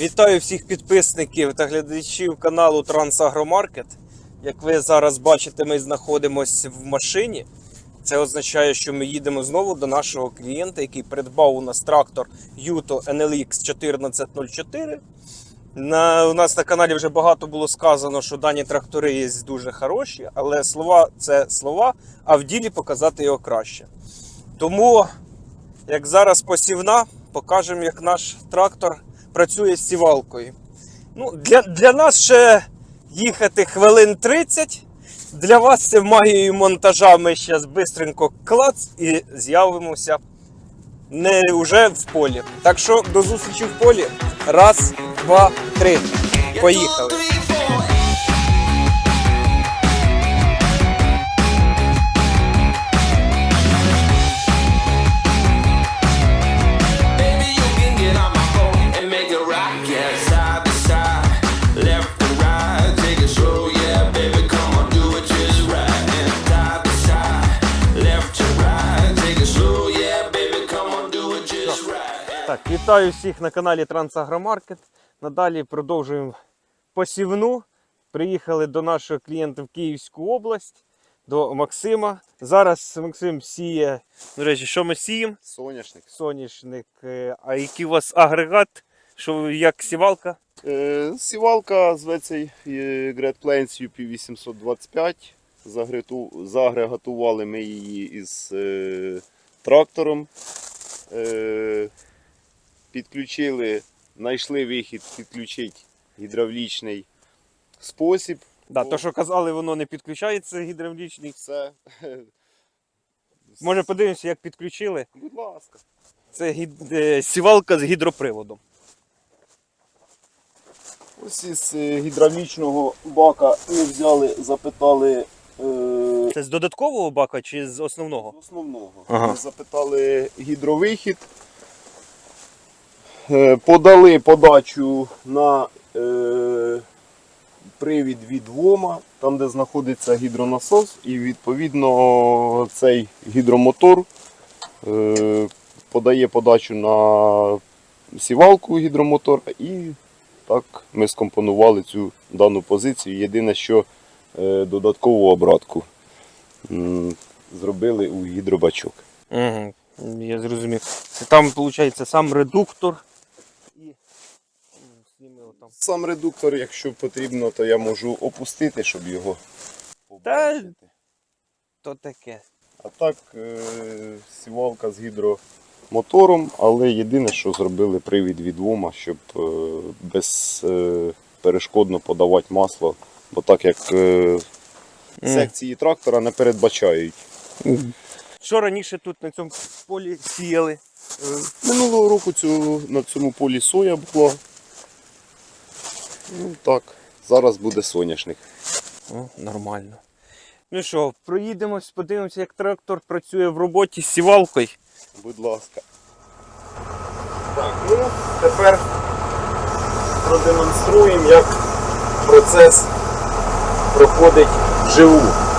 Вітаю всіх підписників та глядачів каналу Трансагромаркет. Як ви зараз бачите, ми знаходимося в машині. Це означає, що ми їдемо знову до нашого клієнта, який придбав у нас трактор Yuto NLX 1404. На, у нас на каналі вже багато було сказано, що дані трактори є дуже хороші, але слова це слова, а в ділі показати його краще. Тому, як зараз посівна, покажемо, як наш трактор працює з сівалкою. Ну, для, для нас ще їхати хвилин 30. Для вас це магією монтажа. Ми зараз швидко клац і з'явимося не вже в полі. Так що до зустрічі в полі. Раз, два, три. Поїхали. Так, вітаю всіх на каналі Трансагромаркет. Надалі продовжуємо посівну. Приїхали до нашого клієнта в Київську область, до Максима. Зараз Максим сіє. До речі, що ми сіємо? Соняшник. Соняшник. Е, А який у вас агрегат? Що як сівалка? Е, сівалка зветься е, Great Plains UP825. Загрету- Загрегатували ми її із е, трактором. Е, підключили, знайшли вихід підключити гідравлічний спосіб. Да, то, що казали, воно не підключається гідравлічний. Все. Може подивимося, як підключили. Будь ласка. Це гід... е, сівалка з гідроприводом. Ось із е, гідравлічного бака ми взяли, запитали. е, Це з додаткового бака чи з основного? З основного. Ага. Ми запитали гідровихід, подали подачу на е, привід від ВОМа, там де знаходиться гідронасос, і відповідно цей гідромотор е, подає подачу на сівалку гідромотора і так ми скомпонували цю дану позицію. Єдине, що е, додаткову обратку м, зробили у гідробачок. Угу, я зрозумів. Там, виходить, сам редуктор зніми отам. Сам редуктор, якщо потрібно, то я можу опустити, щоб його Та- То таке. А так, е, сівалка з гідромотором, але єдине, що зробили привід від ВОМа, щоб е, безперешкодно подавати масло, бо так як е, секції трактора не передбачають. Що раніше тут на цьому полі сіяли? Е, Минулого року цю, на цьому полі соя була. Ну так, зараз буде соняшник. О, нормально. Ну що, проїдемось, подивимося, як трактор працює в роботі з сівалкою. Будь ласка. Так, ну тепер продемонструємо, як процес проходить вживу.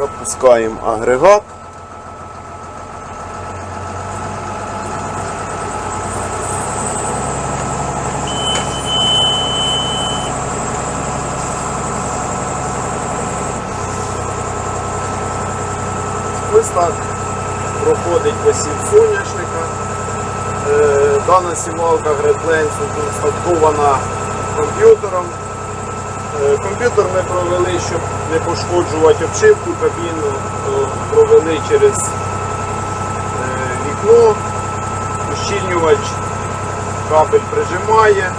Запускаємо агрегат. Ось так проходить посів соняшника. Е, Дана сівалка Гредленс устаткована комп'ютером. Комп'ютер ми провели, щоб не пошкоджувати обшивку кабіну, провели через е, вікно, ущільнювач кабель прижимає.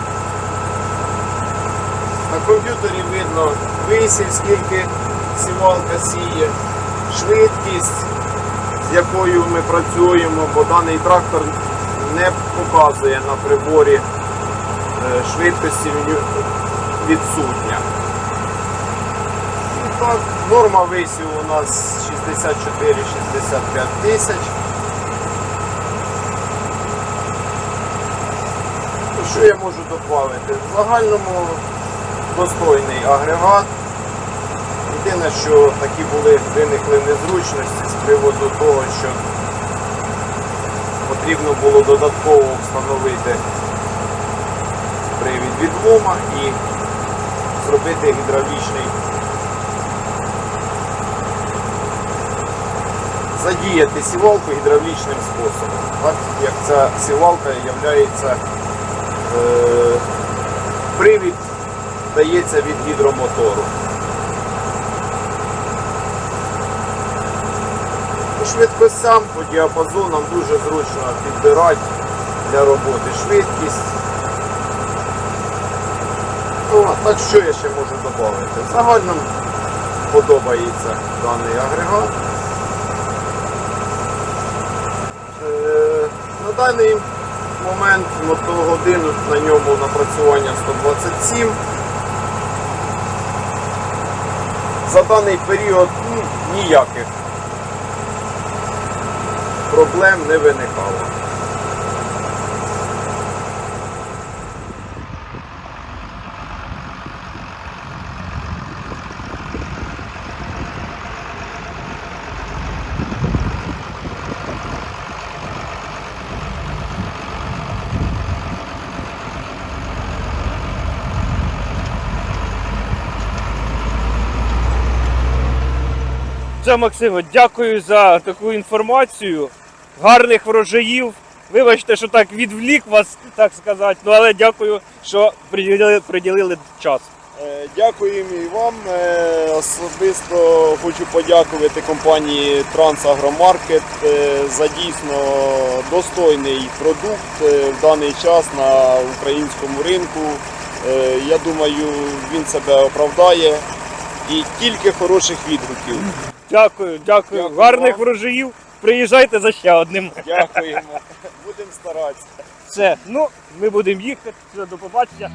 На комп'ютері видно висів, скільки сівалка сіє, швидкість, з якою ми працюємо, бо даний трактор не показує на приборі е, швидкості відсутня. І так, норма висів у нас 64-65 тисяч. Ну, Що я можу додати? В загальному достойний агрегат. Єдине, що такі були виникли незручності з приводу того, що потрібно було додатково встановити привід відлома і зробити гідравлічний. Задіяти сівалку гідравлічним способом. Так як ця сівалка є е, привід дається від гідромотору. По швидкостям, по діапазонам дуже зручно підбирати для роботи швидкість. Ну, так що я ще можу додати? В подобається даний агрегат. Е, На даний момент мотогодину на ньому напрацювання 127. За даний період ну, ніяких проблем не виникало. Це Максиме, дякую за таку інформацію. Гарних врожаїв. Вибачте, що так відвлік вас, так сказати. Ну але дякую, що приділили, приділили час. Е, Дякуємо і вам. Е, Особисто хочу подякувати компанії Трансагромаркет за дійсно достойний продукт е, в даний час на українському ринку. Я думаю, він себе оправдає і тільки хороших відгуків. Дякую, дякую. Дякую Гарних вам. врожаїв. Приїжджайте за ще одним. Дякуємо. Будемо старатися. Все. Ну, ми будемо їхати. Все, до побачення.